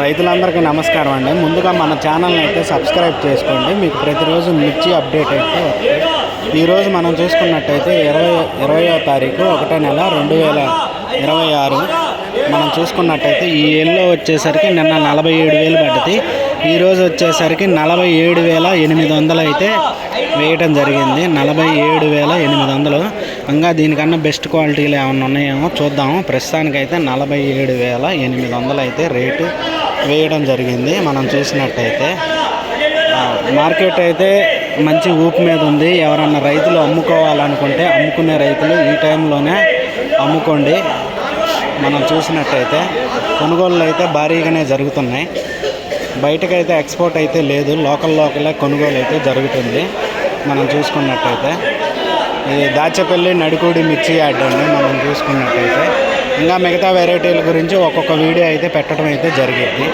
రైతులందరికీ నమస్కారం అండి. ముందుగా మన ఛానల్ని అయితే సబ్స్క్రైబ్ చేసుకోండి. మీకు ప్రతిరోజు మిర్చి అప్డేట్ అయితే ఈరోజు మనం చూసుకున్నట్టయితే ఇరవై ఇరవయో తారీఖు ఒకటో నెల రెండు వేల ఇరవై ఆరు. మనం చూసుకున్నట్టయితే ఈ ఏళ్ళలో వచ్చేసరికి నిన్న నలభై ఏడు వేలు పడ్డది. ఈరోజు వచ్చేసరికి నలభై ఏడు వేల ఎనిమిది వందలు అయితే వేయటం జరిగింది. నలభై ఏడు వేల ఎనిమిది వందలు. ఇంకా దీనికన్నా బెస్ట్ క్వాలిటీలు ఏమైనా ఉన్నాయేమో చూద్దాము. ప్రస్తుతానికైతే నలభై ఏడు వేల ఎనిమిది వందలు అయితే రేటు వేయడం జరిగింది. మనం చూసినట్టయితే మార్కెట్ అయితే మంచి ఊపు మీద ఉంది. ఎవరన్నా రైతులు అమ్ముకోవాలనుకుంటే అమ్ముకునే రైతులు ఈ టైంలోనే అమ్ముకోండి. మనం చూసినట్టయితే కొనుగోళ్ళు అయితే భారీగానే జరుగుతున్నాయి. బయటకైతే ఎక్స్పోర్ట్ అయితే లేదు. లోకల్ లోకలే కొనుగోలు అయితే జరుగుతుంది. మనం చూసుకున్నట్టయితే ఇది దాచపల్లి నడుకూడి మిర్చి యాడ్ అండి. మనం చూసుకున్నట్టయితే ఇంకా మిగతా వెరైటీల గురించి ఒక్కొక్క వీడియో అయితే పెట్టడం అయితే జరిగింది.